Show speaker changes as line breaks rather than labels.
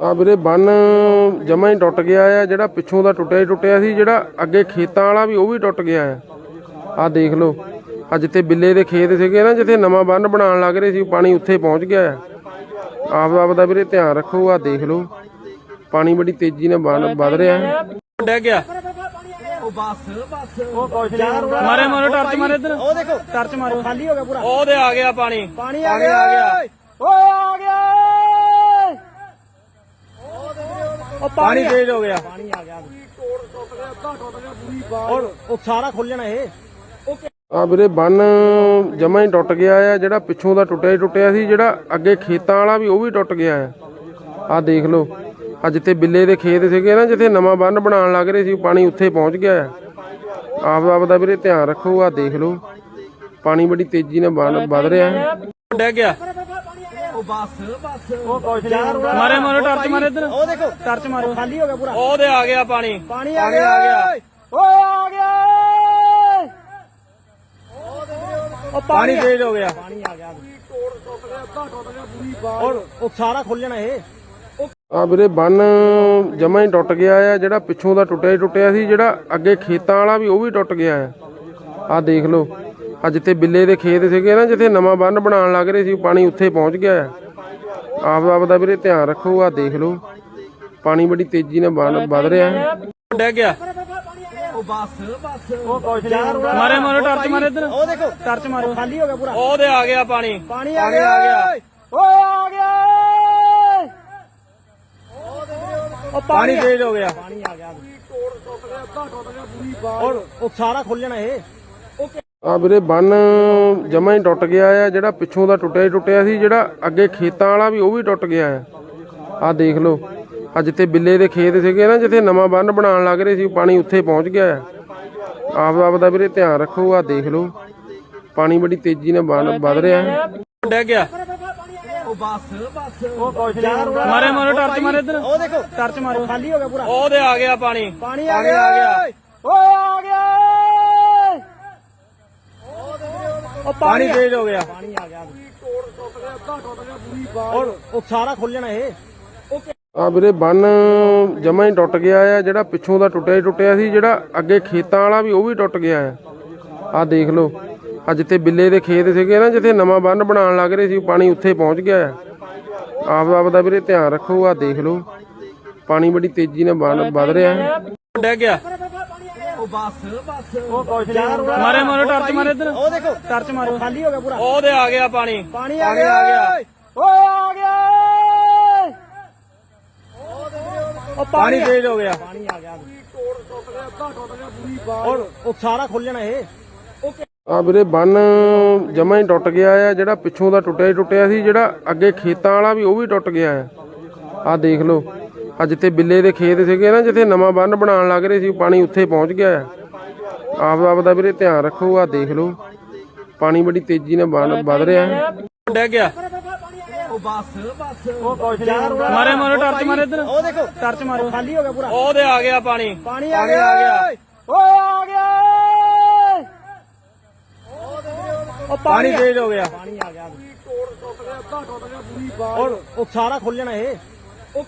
ਆ ਵੀਰੇ ਬੰਨ ਜਮਾ ਹੀ ਟੁੱਟ ਗਿਆ ਆ ਜਿਹੜਾ ਪਿੱਛੋਂ ਦਾ ਟੁੱਟਿਆ ਹੀ ਟੁੱਟਿਆ ਸੀ ਜਿਹੜਾ ਅੱਗੇ ਖੇਤਾਂ ਵਾਲਾ ਵੀ ਉਹ ਵੀ ਟੁੱਟ ਗਿਆ ਆ। ਆ ਦੇਖ ਲਓ ਆ ਜਿੱਥੇ ਬਿੱਲੇ ਦੇ ਖੇਤ ਸੀਗੇ ਨਾ ਜਿੱਥੇ ਨਵਾਂ ਬੰਨ ਬਣਾਉਣ ਲੱਗ ਰਹੇ ਸੀ ਪਾਣੀ ਉੱਥੇ ਪਹੁੰਚ ਗਿਆ ਆ। ਆਪ ਆਪ ਦਾ ਵੀਰੇ ਧਿਆਨ ਰੱਖੋ ਆ ਦੇਖ ਲਓ ਪਾਣੀ ਬੜੀ ਤੇਜ਼ੀ ਨਾਲ ਬੰਨ ਵੱਧ ਰਿਹਾ। ਹੈ
ਡਿੱਗ ਗਿਆ।
ਉਹ ਬੱਸ ਬੱਸ।
ਉਹ ਕੁਛ ਨਹੀਂ ਮਾਰੇ ਮਾਰੋ ਟਰਚ ਮਾਰੇ ਇਧਰ।
ਉਹ ਦੇਖੋ।
ਟਰਚ ਮਾਰੋ
ਖਾਲੀ ਹੋ ਗਿਆ ਪੂਰਾ
ਉਹਦੇ ਆ ਗਿਆ ਪਾਣੀ।
ਪਾਣੀ ਆ
ਪਾਣੀ
ਗਿਆ।
ਆ ਗਿਆ।
ਓਏ ਆ ਗਿਆ ਉਹ
ਪਾਣੀ ਤੇਜ਼ ਹੋ ਗਿਆ।
ਪਾਣੀ ਆ ਗਿਆ। ਔਰ ਉਹ ਸਾਰਾ ਖੁੱਲ ਜਾਣਾ ਇਹ।
ਆ ਵੀਰੇ ਬੰਨ ਜਮਾ ਹੀ ਟੁੱਟ ਗਿਆ ਆ ਜਿਹੜਾ ਪਿੱਛੋਂ ਦਾ ਟੁੱਟਿਆ ਹੀ ਟੁੱਟਿਆ ਸੀ ਜਿਹੜਾ ਅੱਗੇ ਖੇਤਾਂ ਵਾਲਾ ਵੀ ਉਹ ਵੀ ਟੁੱਟ ਗਿਆ ਆ। ਆ ਦੇਖ ਲਓ ਆ ਜਿੱਥੇ ਬਿੱਲੇ ਦੇ ਖੇਤ ਸੀਗੇ ਨਾ ਜਿੱਥੇ ਨਵਾਂ ਬੰਨ ਬਣਾਉਣ ਲੱਗ ਰਹੇ ਸੀ ਪਾਣੀ ਉੱਥੇ ਪਹੁੰਚ ਗਿਆ ਆ। ਆਪ ਆਪ ਦਾ ਵੀਰੇ ਧਿਆਨ ਰੱਖੋ ਆ ਦੇਖ ਲਓ। ਪਾਣੀ ਬੜੀ ਤੇਜ਼ੀ ਨਾਲ ਵੱਧ ਰਿਹਾ। ਹੈ
ਡਿੱਗ ਗਿਆ।
ਉਹ ਬੱਸ ਬੱਸ।
ਉਹ ਕੁਛ ਨਹੀਂ ਮਾਰੇ ਮਾਰੋ ਟਰਚ ਮਾਰੇ ਇਧਰ।
ਉਹ ਦੇਖੋ
ਟਰਚ ਮਾਰੋ।
ਖਾਲੀ ਹੋ ਗਿਆ ਪੂਰਾ।
ਉਹਦੇ ਆ ਗਿਆ ਪਾਣੀ।
ਪਾਣੀ ਆ ਗਿਆ।
ਆ ਗਿਆ।
ਓਏ ਆ ਗਿਆ ਉਹ
ਪਾਣੀ ਤੇਜ਼ ਹੋ ਗਿਆ।
ਪਾਣੀ ਆ ਗਿਆ। ਔਰ ਉਹ ਸਾਰਾ ਖੁੱਲ ਜਾਣਾ ਇਹ।
ਆ ਵੀਰੇ ਬੰਨ ਜਮਾ ਹੀ ਟੁੱਟ ਗਿਆ ਆ ਜਿਹੜਾ ਪਿੱਛੋਂ ਦਾ ਟੁੱਟਿਆ ਹੀ ਟੁੱਟਿਆ ਸੀ ਜਿਹੜਾ ਅੱਗੇ ਖੇਤਾਂ ਵਾਲਾ ਵੀ ਉਹ ਵੀ ਟੁੱਟ ਗਿਆ ਆ। ਆ ਦੇਖ ਲਓ। ਆ ਜਿੱਥੇ ਬਿੱਲੇ ਦੇ ਖੇਤ ਸੀਗੇ ਨਾ ਜਿੱਥੇ ਨਵਾਂ ਬੰਨ ਬਣਾਉਣ ਲੱਗ ਰਹੇ ਸੀ ਪਾਣੀ ਉੱਥੇ ਪਹੁੰਚ ਗਿਆ ਆ ਆਪ ਆਪ ਦਾ ਵੀਰੇ ਧਿਆਨ ਰੱਖੋ ਆ ਦੇਖ ਲਓ। ਪਾਣੀ ਬੜੀ ਤੇਜ਼ੀ ਨਾਲ ਬੰਨ ਵੱਧ ਰਿਹਾ ਹੈ।
ਡਿੱਗ ਗਿਆ।
ਉਹ ਬੱਸ ਬੱਸ।
ਉਹ ਕੁਛ ਨਹੀਂ। ਮਾਰੇ ਮਾਰੋ ਟਰਚ ਮਾਰੇ ਇਧਰ।
ਉਹ ਦੇਖੋ।
ਟਰਚ ਮਾਰੋ।
ਖਾਲੀ ਹੋ ਗਿਆ ਪੂਰਾ।
ਉਹਦੇ ਆ ਗਿਆ ਪਾਣੀ।
ਪਾਣੀ ਆ
ਪਾਣੀ
ਗਿਆ
ਆ ਗਿਆ।
ਓਏ ਆ ਗਿਆ ਉਹ
ਪਾਣੀ ਤੇਜ਼ ਹੋ ਗਿਆ।
ਪਾਣੀ ਆ ਗਿਆ। ਔਰ ਉਹ ਸਾਰਾ ਖੁੱਲ ਜਾਣਾ ਇਹ।
ਆ ਵੀਰੇ ਬੰਨ ਜਮਾ ਹੀ ਟੁੱਟ ਗਿਆ ਆ ਜਿਹੜਾ ਪਿੱਛੋਂ ਦਾ ਟੁੱਟਿਆ ਹੀ ਟੁੱਟਿਆ ਸੀ ਜਿਹੜਾ ਅੱਗੇ ਖੇਤਾਂ ਵਾਲਾ ਵੀ ਉਹ ਵੀ ਟੁੱਟ ਗਿਆ ਆ। ਆ ਦੇਖ ਲਓ ਆ ਜਿੱਥੇ ਬਿੱਲੇ ਦੇ ਖੇਤ ਸੀਗੇ ਨਾ ਜਿੱਥੇ ਨਵਾਂ ਬੰਨ ਬਣਾਉਣ ਲੱਗ ਰਹੇ ਸੀ ਪਾਣੀ ਉੱਥੇ ਪਹੁੰਚ ਗਿਆ ਆ। ਆਪ ਆਪ ਦਾ ਵੀਰੇ ਧਿਆਨ ਰੱਖੋ ਆ ਦੇਖ ਲਓ ਪਾਣੀ ਬੜੀ ਤੇਜ਼ੀ ਨਾਲ ਬੰਨ ਵੱਧ ਰਿਹਾ ਹੈ।
ਡਿੱਗ ਗਿਆ।
ਉਹ ਬੱਸ ਬੱਸ।
ਉਹ ਕੁਛ ਨਹੀਂ ਮਾਰੇ ਮਾਰੋ ਟਰਚ ਮਾਰੇ ਇਧਰ।
ਉਹ ਦੇਖੋ
ਟਰਚ ਮਾਰੋ
ਖਾਲੀ ਹੋ ਗਿਆ ਪੂਰਾ।
ਉਹਦੇ ਆ ਗਿਆ ਪਾਣੀ।
ਪਾਣੀ ਆ
ਪਾਣੀ
ਗਿਆ
ਆ ਗਿਆ।
ਓਏ ਆ ਗਿਆ।
ਪਾਣੀ ਤੇਜ਼ ਹੋ ਗਿਆ।
ਪਾਣੀ ਆ ਗਿਆ। ਔਰ ਉਹ ਸਾਰਾ ਖੁੱਲ ਜਾਣਾ ਇਹ।
ਆ ਵੀਰੇ ਬੰਨ ਜਮਾ ਹੀ ਟੁੱਟ ਗਿਆ ਆ ਜਿਹੜਾ ਪਿੱਛੋਂ ਦਾ ਟੁੱਟਿਆ ਹੀ ਟੁੱਟਿਆ ਸੀ ਜਿਹੜਾ ਅੱਗੇ ਖੇਤਾਂ ਵਾਲਾ ਵੀ ਉਹ ਵੀ ਟੁੱਟ ਗਿਆ ਆ। ਆ ਦੇਖ ਲਓ ਆ ਜਿੱਥੇ ਬਿੱਲੇ ਦੇ ਖੇਤ ਸੀਗੇ ਨਾ ਜਿੱਥੇ ਨਵਾਂ ਬੰਨ ਬਣਾਉਣ ਲੱਗ ਰਹੇ ਸੀ ਪਾਣੀ ਉੱਥੇ ਪਹੁੰਚ ਗਿਆ ਆ। ਆਪ ਆਪ ਦਾ ਵੀਰੇ ਧਿਆਨ ਰੱਖੋ ਆ ਦੇਖ ਲਓ। ਪਾਣੀ ਬੜੀ ਤੇਜ਼ੀ ਨਾਲ ਵੱਧ ਰਿਹਾ। ਹੈ
ਡਿੱਗ ਗਿਆ।
ਉਹ ਬੱਸ ਬੱਸ।
ਉਹ ਕੁਛ ਨਹੀਂ ਮਾਰੇ ਮਾਰੋ ਟਰਚ ਮਾਰੇ ਇਧਰ।
ਉਹ ਦੇਖੋ
ਟਰਚ ਮਾਰੋ
ਖਾਲੀ ਹੋ ਗਿਆ ਪੂਰਾ।
ਉਹਦੇ ਆ ਗਿਆ ਪਾਣੀ।
ਪਾਣੀ ਆ ਗਿਆ।
ਆ ਗਿਆ।
ਓਏ ਆ ਗਿਆ। ਉਹ
ਪਾਣੀ ਤੇਜ਼ ਹੋ ਗਿਆ।
ਪਾਣੀ ਆ ਗਿਆ। ਔਰ ਉਹ ਸਾਰਾ ਖੁੱਲ ਜਾਣਾ ਇਹ।
ਆ ਵੀਰੇ ਬੰਨ ਜਮਾ ਹੀ ਟੁੱਟ ਗਿਆ ਆ ਜਿਹੜਾ ਪਿੱਛੋਂ ਦਾ ਟੁੱਟਿਆ ਹੀ ਟੁੱਟਿਆ ਸੀ ਜਿਹੜਾ ਅੱਗੇ ਖੇਤਾਂ ਵਾਲਾ ਵੀ ਉਹ ਵੀ ਟੁੱਟ ਗਿਆ ਆ। ਆ ਦੇਖ ਲਓ। ਆ ਜਿੱਥੇ ਬਿੱਲੇ ਦੇ ਖੇਤ ਸੀਗੇ ਨਾ ਜਿੱਥੇ ਨਵਾਂ ਬੰਨ ਬਣਾਉਣ ਲੱਗ ਰਹੇ ਸੀ ਪਾਣੀ ਉੱਥੇ ਪਹੁੰਚ ਗਿਆ ਆ ਆਪ ਆਪ ਦਾ ਵੀਰੇ ਧਿਆਨ ਰੱਖੋ ਆ ਦੇਖ ਲਓ। ਪਾਣੀ ਬੜੀ ਤੇਜ਼ੀ ਨਾਲ ਵੱਧ ਰਿਹਾ ਹੈ।
ਡਿੱਗ ਗਿਆ।
ਉਹ ਬੱਸ ਬੱਸ
ਉਹ ਕੁਛ ਨਹੀਂ ਮਾਰੇ ਮਾਰੋ ਟਰਚ ਮਾਰੇ ਇਧਰ।
ਉਹ ਦੇਖੋ
ਟਰਚ ਮਾਰੋ
ਖਾਲੀ ਹੋ ਗਿਆ ਪੂਰਾ।
ਉਹਦੇ ਆ ਗਿਆ ਪਾਣੀ।
ਪਾਣੀ ਆ
ਪਾਣੀ ਆ
ਗਿਆ।
ਗਿਆ।
ਓਏ ਆ ਗਿਆ ਉਹ
ਪਾਣੀ ਤੇਜ਼ ਹੋ ਗਿਆ।
ਪਾਣੀ ਆ ਗਿਆ। ਔਰ ਉਹ ਸਾਰਾ ਖੁੱਲ ਜਾਣਾ ਇਹ।